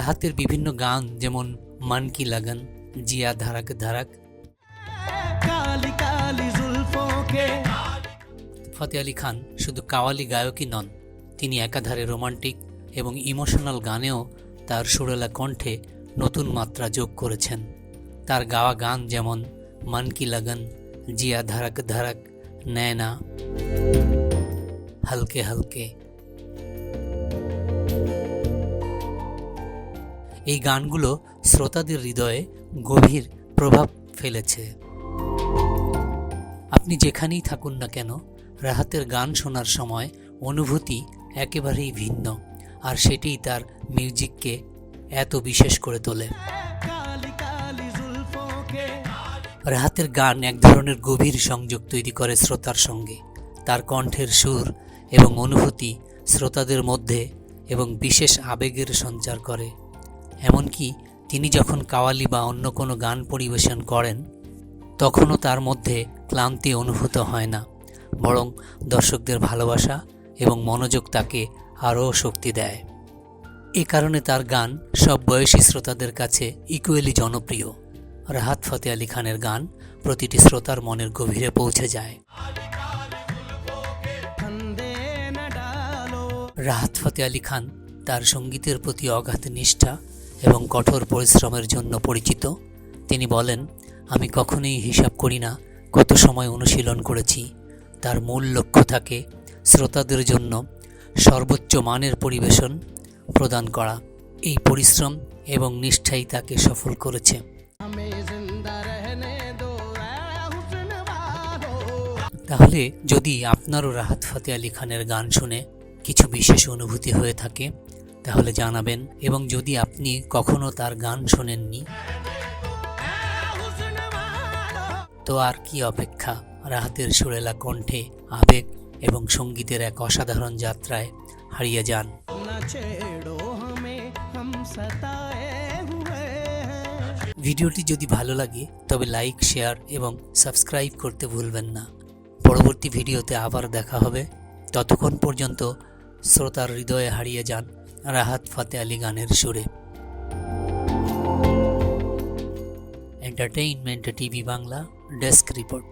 রাহাতের বিভিন্ন গান যেমন মান কি লাগান জিয়া ধারাক ধারাক। ফতে আলী খান শুধু কাওয়ালি গায়কই নন তিনি একাধারে রোমান্টিক এবং ইমোশনাল গানেও তার সুরেলা কণ্ঠে নতুন মাত্রা যোগ করেছেন। তার গাওয়া গান যেমন মান কি লাগান জিয়া ধারাক ধারাক নয়না হালকে হালকে এই গানগুলো শ্রোতাদের হৃদয়ে গভীর প্রভাব ফেলেছে। আপনি যেখানেই থাকুন না কেন, রাহাতের গান শোনার সময় অনুভূতি একেবারেই ভিন্ন, আর সেটিই তার মিউজিককে এত বিশেষ করে তোলে। রাহাতের গান এক ধরনের গভীর সংযোগ তৈরি করে শ্রোতার সঙ্গে। তার কণ্ঠের সুর এবং অনুভূতি শ্রোতাদের মধ্যে এবং বিশেষ আবেগের সঞ্চার করে। এমনকি তিনি যখন কাওয়ালি বা অন্য কোনো গান পরিবেশন করেন, তখনও তার মধ্যে ক্লান্তি অনুভূত হয় না, বরং দর্শকদের ভালোবাসা এবং মনোযোগ তাকে আরও শক্তি দেয়। এ কারণে তার গান সব বয়সী শ্রোতাদের কাছে ইকুয়ালি জনপ্রিয়। রাহাত ফতে আলী খানের গান প্রতিটি শ্রোতার মনের গভীরে পৌঁছে যায়। রাহাত ফতে আলী খান তার সঙ্গীতের প্রতি অগাধ নিষ্ঠা এবং কঠোর পরিশ্রমের জন্য পরিচিত তিনি বলেন আমি কখনোই হিসাব করি না কত সময় অনুশীলন করেছি। তার মূল লক্ষ্য থাকে শ্রোতাদের জন্য সর্বোচ্চ মানের পরিবেশন প্রদান করা। এই পরিশ্রম এবং নিষ্ঠাই তাকে সফল করেছে। তাহলে যদি আপনারও রাহাত ফাতে আলী খানের গান শুনে কিছু বিশেষ অনুভূতি হয়ে থাকে তাহলে জানাবেন এবং যদি আপনি কখনো তার গান শোনেননি তো আর কি অপেক্ষা? রাহাতের সুরেলা কণ্ঠে আবেগ এবং সঙ্গীতের এক অসাধারণ যাত্রায় হারিয়ে যান। ভিডিওটি যদি ভালো লাগে তবে লাইক শেয়ার এবং সাবস্ক্রাইব করতে ভুলবেন না। পরবর্তী ভিডিওতে আবার দেখা হবে। ততক্ষণ পর্যন্ত শ্রোতার হৃদয়ে হারিয়ে যান রাহাত ফাতে আলী গানের সুরে। Entertainment TV Bangla desk report